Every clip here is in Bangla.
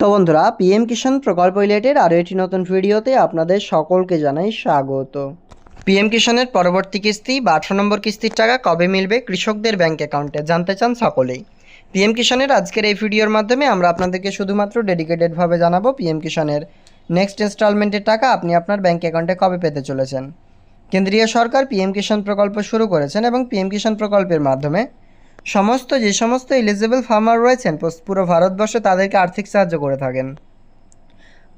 তো বন্ধুরা, পিএম কিষাণ প্রকল্প রিলেটেড আরও একটি নতুন ভিডিওতে আপনাদের সকলকে জানাই স্বাগত। পিএম কিষাণের পরবর্তী কিস্তি বা নম্বর কিস্তির টাকা কবে মিলবে কৃষকদের ব্যাংক অ্যাকাউন্টে জানতে চান সকলেই। পিএম কিষাণের আজকের এই ভিডিওর মাধ্যমে আমরা আপনাদেরকে শুধুমাত্র ডেডিকেটেডভাবে জানাব পিএম কিষাণের নেক্সট ইনস্টলমেন্টের টাকা আপনি আপনার ব্যাংক অ্যাকাউন্টে কবে পেতে চলেছেন। কেন্দ্রীয় সরকার পিএম কিষাণ প্রকল্প শুরু করেছেন এবং পিএম কিষাণ প্রকল্পের মাধ্যমে সমস্ত, যে সমস্ত এলিজিবল ফার্মার রয়েছেন পুরো ভারতবর্ষে তাদেরকে আর্থিক সাহায্য করে থাকেন।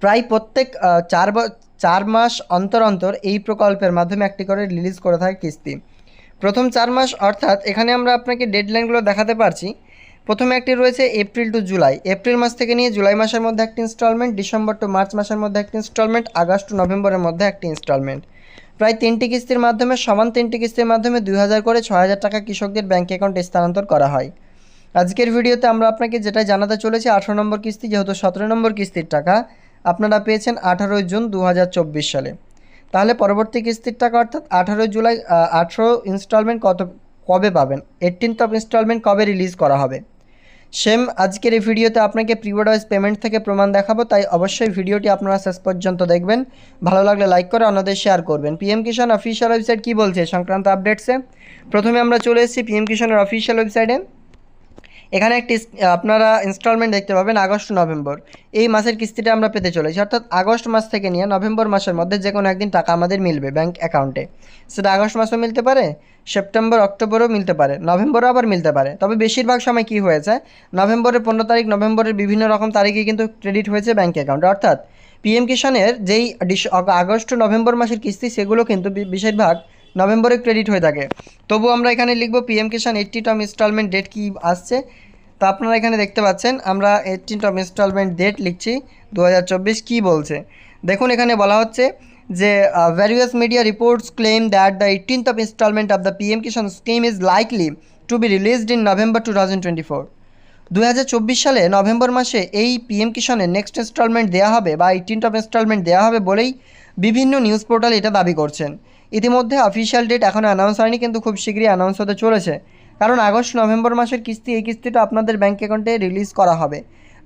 প্রায় প্রত্যেক চার চার মাস অন্তর অন্তর এই প্রকল্পের মাধ্যমে একটি করে রিলিজ করে থাকে কিস্তি। প্রথম চার মাস অর্থাৎ, এখানে আমরা আপনাকে ডেডলাইনগুলো দেখাতে পারছি। প্রথমে একটি রয়েছে এপ্রিল টু জুলাই এপ্রিল মাস থেকে নিয়ে জুলাই মাসের মধ্যে একটি ইনস্টলমেন্ট ডিসেম্বর টু মার্চ মাসের মধ্যে একটি ইনস্টলমেন্ট আগস্ট টু নভেম্বরের মধ্যে একটি ইনস্টলমেন্ট প্রায় তিনটি কিস্তির মাধ্যমে, সমান তিনটি কিস্তির মাধ্যমে দুই হাজার করে ছয় হাজার টাকা কৃষকদের ব্যাঙ্ক অ্যাকাউন্টে স্থানান্তর করা হয়। আজকের ভিডিওতে আমরা আপনাকে যেটা জানাতে চলেছি, আঠারো নম্বর কিস্তি যেহেতু সতেরো নম্বর কিস্তির টাকা, আপনারা পেয়েছেন আঠারোই জুন দু হাজার চব্বিশ সালে। তাহলে পরবর্তী কিস্তির টাকা অর্থাৎ আঠারোই জুলাই আঠেরো ইনস্টলমেন্ট কত, কবে পাবেন? এইটিনথ অফ ইনস্টলমেন্ট কবে রিলিজ করা হবে? সেম আজকের এই ভিডিওতে আপনাকে প্রিপেড ওয়াইজ পেমেন্ট থেকে প্রমাণ দেখাবো, তাই অবশ্যই ভিডিওটি আপনারা শেষ পর্যন্ত দেখবেন। ভালো লাগলে লাইক করে অন্যদের শেয়ার করবেন। পিএম কিষাণ অফিসিয়াল ওয়েবসাইট কী বলছে? সংক্রান্ত আপডেটসে প্রথমে আমরা চলে এসেছি পিএম কিষাণের অফিসিয়াল ওয়েবসাইটে এখানে একটি আপনারা ইনস্টলমেন্ট দেখতে পাবেন আগস্ট নভেম্বর। এই মাসের কিস্তিটা আমরা পেতে চলেছি। অর্থাৎ আগস্ট মাস থেকে নিয়ে নভেম্বর মাসের মধ্যে যে কোনো একদিন টাকা আমাদের মিলবে ব্যাংক অ্যাকাউন্টে সেটা আগস্ট মাসেও মিলতে পারে, সেপ্টেম্বর, অক্টোবরও মিলতে পারে, নভেম্বরও আবার মিলতে পারে। তবে বেশিরভাগ সময় কি হয়েছে? নভেম্বরের পনেরো তারিখ, নভেম্বরের বিভিন্ন রকম তারিখে কিন্তু ক্রেডিট হয়েছে ব্যাংক অ্যাকাউন্টে অর্থাৎ পিএম কিষাণের যেই আগস্ট নভেম্বর মাসের কিস্তি, সেগুলো কিন্তু বেশিরভাগ নভেম্বরে ক্রেডিট হয়ে থাকে। তবু আমরা এখানে লিখব PM Kisan eighty term instalment date কি আসছে। তো আপনারা এখানে দেখতে পাচ্ছেন, আমরা এইটিন অফ ইনস্টলমেন্ট ডেট লিখছি দু কী বলছে। দেখুন, এখানে বলা হচ্ছে যে various media reports claim that the eighteenth of instalment of the PM Kisan scheme is likely to be released in November two thousand twenty four দু হাজার চব্বিশ সালে নভেম্বর মাসে এই পিএম কিষাণের নেক্সট ইনস্টলমেন্ট দেওয়া হবে বা এইটিনথ অফ ইনস্টলমেন্ট দেওয়া হবে বলেই বিভিন্ন নিউজ পোর্টাল এটা দাবি করছেন। ইতিমধ্যে অফিসিয়াল ডেট এখনও অ্যানাউন্স হয়নি, কিন্তু খুব শীঘ্রই অ্যানাউন্স হতে চলেছে। কারণ আগস্ট, নভেম্বর মাসের কিস্তি, এই কিস্তিটা আপনাদের ব্যাঙ্ক অ্যাকাউন্টে রিলিজ করা হবে।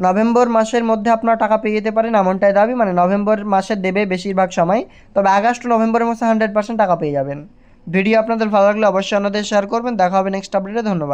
নভেম্বর মাসের মধ্যে আপনারা টাকা পেয়ে যেতে পারেন এমনটাই দাবি মানে নভেম্বর মাসে দেবে বেশিরভাগ সময়, তবে আগস্ট, নভেম্বরের মাসে হান্ড্রেড পার্সেন্ট টাকা পেয়ে যাবেন। ভিডিও আপনাদের ভালো লাগলে অবশ্যই অন্যদের শেয়ার করবেন, দেখা হবে নেক্সট আপডেটে ধন্যবাদ।